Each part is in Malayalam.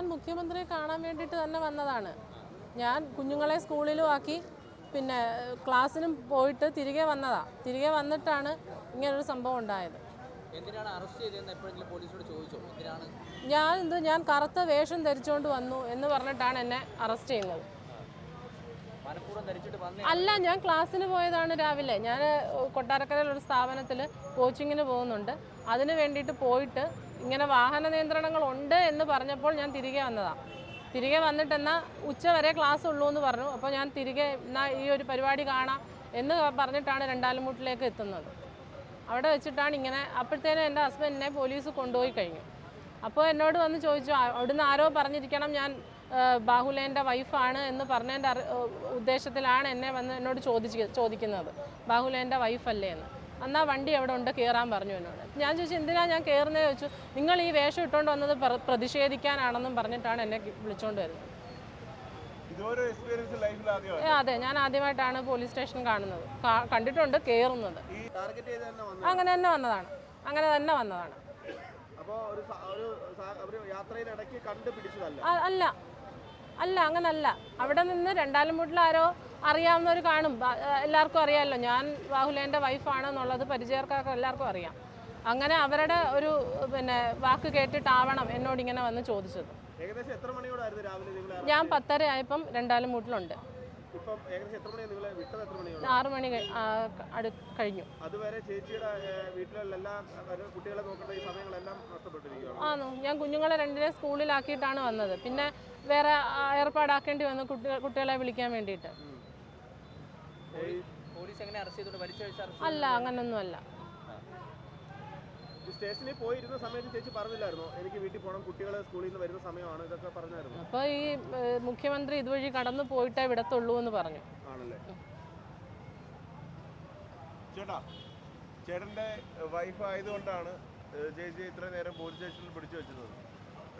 ഞാൻ മുഖ്യമന്ത്രിയെ കാണാൻ വേണ്ടിയിട്ട് തന്നെ വന്നതാണ്. ഞാൻ കുഞ്ഞുങ്ങളെ സ്കൂളിലും ആക്കി പിന്നെ ക്ലാസ്സിലും ക്ലാസ്സിനും പോയിട്ട് തിരികെ വന്നതാ. തിരികെ വന്നിട്ടാണ് ഇങ്ങനൊരു സംഭവം ഉണ്ടായത്. ഞാൻ ഇത് ഞാൻ കറുത്ത വേഷം ധരിച്ചുകൊണ്ട് വന്നു എന്ന് പറഞ്ഞിട്ടാണ് എന്നെ അറസ്റ്റ് ചെയ്യുന്നത്. അല്ല ഞാൻ ക്ലാസ്സിന് പോയതാണ് രാവിലെ. ഞാൻ കൊട്ടാരക്കരയിലൊരു സ്ഥാപനത്തിൽ കോച്ചിങ്ങിന് പോകുന്നുണ്ട്. അതിന് വേണ്ടിയിട്ട് പോയിട്ട് ഇങ്ങനെ വാഹന നിയന്ത്രണങ്ങൾ ഉണ്ട് എന്ന് പറഞ്ഞപ്പോൾ ഞാൻ തിരികെ വന്നതാണ് തിരികെ വന്നിട്ട് എന്നാൽ ഉച്ച വരെ ക്ലാസ് ഉള്ളൂ എന്ന് പറഞ്ഞു. അപ്പോൾ ഞാൻ തിരികെ എന്നാൽ ഈ ഒരു പരിപാടി കാണാം എന്ന് പറഞ്ഞിട്ടാണ് രണ്ടാലുമൂട്ടിലേക്ക് എത്തുന്നത്. അവിടെ വെച്ചിട്ടാണ് ഇങ്ങനെ അപ്പോഴത്തേനും എന്റെ ഹസ്ബൻഡിനെ പോലീസ് കൊണ്ടുപോയി കഴിഞ്ഞു. അപ്പോൾ എന്നോട് വന്ന് ചോദിച്ചു "ആ, അവിടുന്ന് ആരോ പറഞ്ഞിരിക്കണം ഞാൻ ബാഹുലേന്റെ വൈഫാണ് എന്ന് പറഞ്ഞതിന്റെ ഉദ്ദേശത്തിലാണ് എന്നെ വന്ന് എന്നോട് ചോദിച്ച് ചോദിക്കുന്നത്. ബാഹുലേന്റെ വൈഫല്ലേ എന്ന്. എന്നാൽ വണ്ടി എവിടെ ഉണ്ട് കയറാൻ പറഞ്ഞു എന്നോട്. ഞാൻ ചോദിച്ചു എന്തിനാ ഞാൻ കയറുന്നത് ചോദിച്ചു നിങ്ങൾ ഈ വേഷം ഇട്ടുകൊണ്ട് വന്നത് പ്ര- പ്രതിഷേധിക്കാനാണെന്നും പറഞ്ഞിട്ടാണ് എന്നെ വിളിച്ചുകൊണ്ട് വരുന്നത്. അതെ ഞാൻ ആദ്യമായിട്ടാണ് പോലീസ് സ്റ്റേഷൻ കാണുന്നത്. കണ്ടിട്ടുണ്ട് കയറുന്നത് അങ്ങനെ തന്നെ വന്നതാണ്. അങ്ങനെ തന്നെ വന്നതാണ്. അല്ല. അല്ല അങ്ങനല്ല. അവിടെ നിന്ന് രണ്ടാലും ആരോ അറിയാവുന്നവർ കാണും. എല്ലാവർക്കും അറിയാമല്ലോ ഞാൻ ബാഹുലേന്റെ വൈഫാണ് എന്നുള്ളത് പരിചയക്കാർക്ക് എല്ലാവർക്കും അറിയാം. അങ്ങനെ അവരുടെ ഒരു പിന്നെ വാക്ക് കേട്ടിട്ടാവണം എന്നോട് ഇങ്ങനെ വന്ന് ചോദിച്ചത്. ഞാൻ പത്തര ആയപ്പം രണ്ടാലും മൂട്ടിലുണ്ട്. ആറു മണി കഴിഞ്ഞു. ആണോ ഞാൻ കുഞ്ഞുങ്ങളെ രണ്ടിനെ സ്കൂളിലാക്കിയിട്ടാണ് വന്നത്. പിന്നെ വേറെ ഏർപ്പാടാക്കേണ്ടി വന്നു കുട്ടികളെ വിളിക്കാൻ വേണ്ടിയിട്ട്. പോലീസ് അങ്ങനൊന്നും അല്ല സ്റ്റേഷനിൽ പോയിരുന്ന സമയത്ത് ചേച്ചി പറഞ്ഞില്ലായിരുന്നു? എനിക്ക് വീട്ടിൽ പോകണം കുട്ടികളെ സ്കൂളിൽ നിന്ന് വരുന്ന സമയമാണ് ഇതൊക്കെ പറഞ്ഞായിരുന്നു. അപ്പോൾ ഈ മുഖ്യമന്ത്രി ഇതുവഴി കടന്നു പോയിട്ടേ വിടത്തുള്ളൂ എന്ന് പറഞ്ഞു. ആണല്ലേ? ചേട്ടാ ചേട്ടന്റെ വൈഫ് ആയതുകൊണ്ടാണ് ചേച്ചി ഇത്ര നേരം പോലീസ് സ്റ്റേഷനിൽ പിടിച്ചു വെച്ചത്.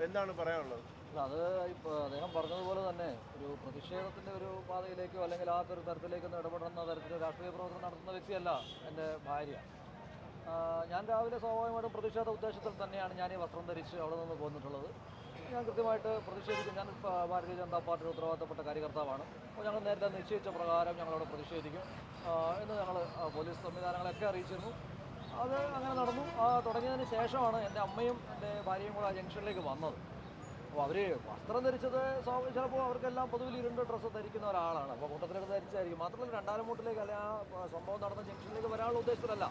എന്താണ് പറയാനുള്ളത്? അല്ല അത് അദ്ദേഹം പറഞ്ഞതുപോലെ തന്നെ ഒരു പ്രതിഷേധത്തിന്റെ ഒരു പാതയിലേക്കോ അല്ലെങ്കിൽ ആ ഒരു തരത്തിലേക്കൊന്നും ഇടപെടുന്ന തരത്തിൽ രാഷ്ട്രീയ പ്രവർത്തനം നടത്തുന്ന വ്യക്തിയല്ല എന്റെ ഭാര്യ. ഞാൻ രാവിലെ സ്വാഭാവികമായിട്ടും പ്രതിഷേധ ഉദ്ദേശത്തിൽ തന്നെയാണ് ഞാൻ ഈ വസ്ത്രം ധരിച്ച് അവിടെ നിന്ന് പോന്നിട്ടുള്ളത്. ഞാൻ കൃത്യമായിട്ട് പ്രതിഷേധിക്കും. ഞാൻ ഭാരതീയ ജനതാ പാർട്ടിയുടെ ഉത്തരവാദിത്തപ്പെട്ട കാര്യകർത്താവാണ്. അപ്പോൾ ഞങ്ങൾ നേരത്തെ നിശ്ചയിച്ച പ്രകാരം ഞങ്ങളവിടെ പ്രതിഷേധിക്കും. എന്ന് ഞങ്ങൾ പോലീസ് സംവിധാനങ്ങളൊക്കെ അറിയിച്ചിരുന്നു. അത് അങ്ങനെ നടന്നു. തുടങ്ങിയതിന് ശേഷമാണ് എന്റെ അമ്മയും എന്റെ ഭാര്യയും കൂടെ ആ ജംഗ്ഷനിലേക്ക് വന്നത്. അപ്പോൾ അവർ വസ്ത്രം ധരിച്ചത് ചിലപ്പോൾ അവർക്കെല്ലാം പൊതുവിൽ ഇരുണ്ട ഡ്രസ്സ് ധരിക്കുന്ന ഒരാളാണ്. അപ്പോൾ കൂട്ടത്തിലൊക്കെ ധരിച്ചായിരിക്കും. മാത്രമല്ല രണ്ടാലും മൂട്ടിലേക്ക് അല്ലെങ്കിൽ ആ സംഭവം നടന്ന ജംഗ്ഷനിലേക്ക് വരാനുള്ള ഉദ്ദേശത്തിലല്ല.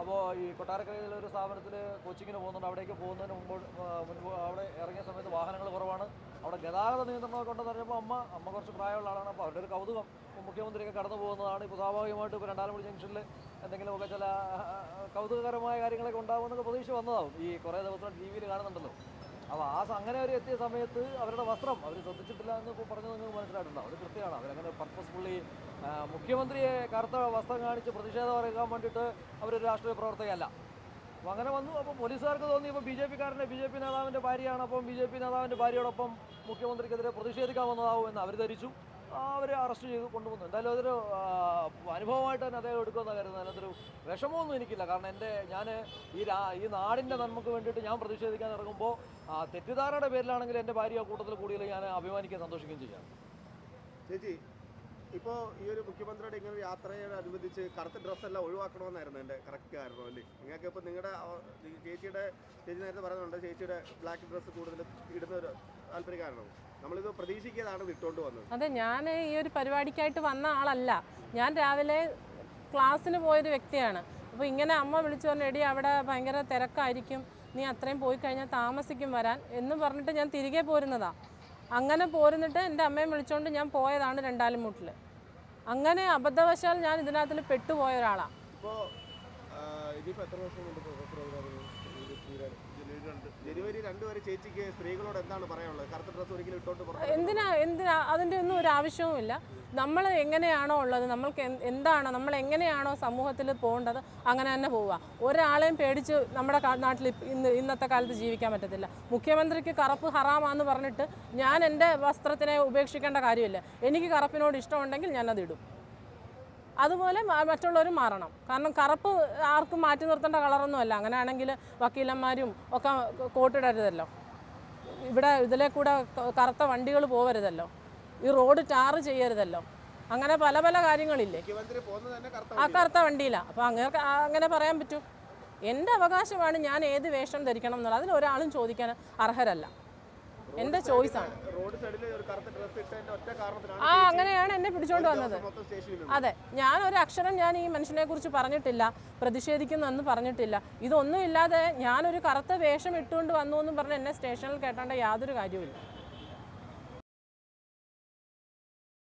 അപ്പോൾ ഈ കൊട്ടാരക്കരയിലെ ഒരു സ്ഥാപനത്തിൽ കോച്ചിങ്ങിന് പോകുന്നുണ്ട്. അവിടേക്ക് പോകുന്നതിന് മുമ്പ് മുൻപ് അവിടെ ഇറങ്ങിയ സമയത്ത് വാഹനങ്ങൾ കുറവാണ്. അവിടെ ഗതാഗത നിയന്ത്രണമൊക്കെ ഉണ്ടെന്ന് പറഞ്ഞപ്പോൾ അമ്മ അമ്മ കുറച്ച് പ്രായമുള്ള ആളാണ്. അപ്പോൾ അവരുടെ ഒരു കൗതുകം മുഖ്യമന്ത്രിയൊക്കെ കടന്നു പോകുന്നതാണ്. ഇപ്പോൾ സ്വാഭാവികമായിട്ട് ഇപ്പോൾ രണ്ടാമൂടി ജംഗ്ഷനിൽ എന്തെങ്കിലുമൊക്കെ ചില കൗതുകകരമായ കാര്യങ്ങളൊക്കെ ഉണ്ടാകുമെന്നൊക്കെ പ്രതീക്ഷ വന്നതാവും. ഈ കുറേ ദിവസം ടി വിയിൽ കാണുന്നുണ്ടല്ലോ. അപ്പോൾ ആ അങ്ങനെ ഒരു എത്തിയ സമയത്ത് അവരുടെ വസ്ത്രം അവർ ശ്രദ്ധിച്ചിട്ടില്ല എന്ന് പറഞ്ഞത് നിങ്ങൾക്ക് മനസ്സിലായിട്ടുണ്ടാവും അത് കൃത്യമാണ്. അവരങ്ങനെ പർപ്പസ്ഫുള്ളി മുഖ്യമന്ത്രിയെ കറുത്ത വസ്ത്രം കാണിച്ച് പ്രതിഷേധം അറിയിക്കാൻ വേണ്ടിയിട്ട് അവരൊരു രാഷ്ട്രീയ പ്രവർത്തകയല്ല. അപ്പോൾ അങ്ങനെ വന്നു. അപ്പോൾ പോലീസുകാർക്ക് തോന്നി ഇപ്പോൾ ബി ജെ പിക്കാരന്റെ ബി ജെ പി നേതാവിന്റെ ഭാര്യയാണ്. അപ്പം ബി ജെ പി നേതാവിന്റെ ഭാര്യയോടൊപ്പം മുഖ്യമന്ത്രിക്കെതിരെ പ്രതിഷേധിക്കാൻ വന്നതാവും എന്ന് അവർ ധരിച്ചു. അവർ അറസ്റ്റ് ചെയ്ത് കൊണ്ടുവന്നു. എന്തായാലും അതൊരു അനുഭവമായിട്ട് തന്നെ അദ്ദേഹം എടുക്കുമെന്ന് കരുതുന്നത്. അതിനകത്തൊരു വിഷമമൊന്നും എനിക്കില്ല. കാരണം എന്റെ ഞാൻ ഈ രാ ഈ നാടിന്റെ നന്മക്ക് വേണ്ടിയിട്ട് ഞാൻ പ്രതിഷേധിക്കാൻ ഇറങ്ങുമ്പോൾ ആ, തെറ്റിദ്ധാരണയുടെ പേരിലാണെങ്കിൽ എന്റെ ഭാര്യ കൂട്ടത്തിൽ കൂടിയാൽ ഞാൻ അഭിമാനിക്കുകയും സന്തോഷിക്കുകയും ചെയ്യാം. ചേച്ചി ഇപ്പോൾ ഈ ഒരു മുഖ്യമന്ത്രിയുടെ ഇങ്ങനെ ഒരു യാത്രയോട് അനുബന്ധിച്ച് കറുത്ത ഡ്രസ്സെല്ലാം ഒഴിവാക്കണമെന്നായിരുന്നു എന്റെ കറക്റ്റ് കാരണം അല്ലേ? നിങ്ങൾക്ക് ഇപ്പോൾ നിങ്ങളുടെ ചേച്ചിയുടെ ചേച്ചി നേരത്തെ പറയുന്നുണ്ട് ചേച്ചിയുടെ ബ്ലാക്ക് ഡ്രസ്സ് കൂടുതൽ ഇടുന്ന ഒരു താല്പര്യക്കാരനാണ്? നമ്മളിത് പ്രതീക്ഷിക്കാതാണ് ഇട്ടുകൊണ്ട് വന്നത്. അതെ ഞാൻ ഈ ഒരു പരിപാടിക്കായിട്ട് വന്ന ആളല്ല. ഞാൻ രാവിലെ ക്ലാസ്സിന് പോയൊരു വ്യക്തിയാണ്. അപ്പോൾ ഇങ്ങനെ അമ്മ വിളിച്ചു പറഞ്ഞു എടി അവിടെ ഭയങ്കര തിരക്കായിരിക്കും. നീ അത്രയും പോയി കഴിഞ്ഞാൽ താമസിക്കും വരാൻ. എന്ന് പറഞ്ഞിട്ട് ഞാൻ തിരികെ പോരുന്നതാ. അങ്ങനെ പോരുന്നിട്ട് എന്റെ അമ്മയെ വിളിച്ചുകൊണ്ട് ഞാൻ പോയതാണ് രണ്ടാലുമുട്ടിൽ അങ്ങനെ അബദ്ധവശാൽ ഞാൻ ഇതിനകത്തിൽ പെട്ടുപോയ ഒരാളാണ് ഇപ്പോൾ ഇനിയിപ്പോൾ എത്ര വർഷം കൊണ്ട് ജനുവരി രണ്ട് വരെ ചേച്ചിക്ക് സ്ത്രീകളോട് എന്താണ് പറയാനുള്ളത്? കറുത്ത ഡ്രസ്സ് ഒരിക്കലും ഇട്ടോണ്ട് എന്തിനാ എന്തിനാ? അതിന്റെ ഒന്നും ഒരു ആവശ്യവുമില്ല നമ്മൾ എങ്ങനെയാണോ ഉള്ളത് നമ്മൾക്ക് എന്താണോ എന്താണ് നമ്മൾ എങ്ങനെയാണോ സമൂഹത്തിൽ പോകേണ്ടത് അങ്ങനെ തന്നെ പോവുക. ഒരാളെയും പേടിച്ച് നമ്മുടെ നാട്ടിൽ ഇന്ന് ഇന്നത്തെ കാലത്ത് ജീവിക്കാൻ പറ്റത്തില്ല. മുഖ്യമന്ത്രിക്ക് കറുപ്പ് ഹറാമാന്ന് പറഞ്ഞിട്ട് ഞാൻ എന്റെ വസ്ത്രത്തിനെ ഉപേക്ഷിക്കേണ്ട കാര്യമില്ല. എനിക്ക് കറുപ്പിനോട് ഇഷ്ടമുണ്ടെങ്കിൽ ഞാനത് ഇടും. അതുപോലെ മറ്റുള്ളവരും മാറണം. കാരണം കറുപ്പ് ആർക്കും മാറ്റി നിർത്തേണ്ട കളറൊന്നുമല്ല. അങ്ങനെയാണെങ്കിൽ വക്കീലന്മാരും ഒക്കെ കോട്ടിടരുതല്ലോ. ഇവിടെ ഇതിലെ കൂടെ കറുത്ത വണ്ടികൾ പോവരുതല്ലോ. ഈ റോഡ് ടാർ ചെയ്യരുതല്ലോ. അങ്ങനെ പല പല കാര്യങ്ങളില്ലേ? ആ കറുത്ത വണ്ടിയിലാണ് അപ്പോൾ അങ്ങനെ അങ്ങനെ പറയാൻ പറ്റൂ. എന്റെ അവകാശമാണ് ഞാൻ ഏത് വേഷം ധരിക്കണം എന്നുള്ളത്. അതിൽ ഒരാളും ചോദിക്കാൻ അർഹരല്ല. എന്റെ ചോയ്സ് ആണ് ആ അങ്ങനെയാണ് എന്നെ പിടിച്ചോണ്ട് വന്നത്. അതെ ഞാൻ ഒരു അക്ഷരം ഞാൻ ഈ മനുഷ്യനെ കുറിച്ച് പറഞ്ഞിട്ടില്ല പ്രതിഷേധിക്കുന്നെന്ന് പറഞ്ഞിട്ടില്ല. ഇതൊന്നും ഇല്ലാതെ ഞാനൊരു കറുത്ത വേഷം ഇട്ടുകൊണ്ട് വന്നു എന്ന് പറഞ്ഞ് എന്നെ സ്റ്റേഷനിൽ കേട്ടേണ്ട യാതൊരു കാര്യവുമില്ല.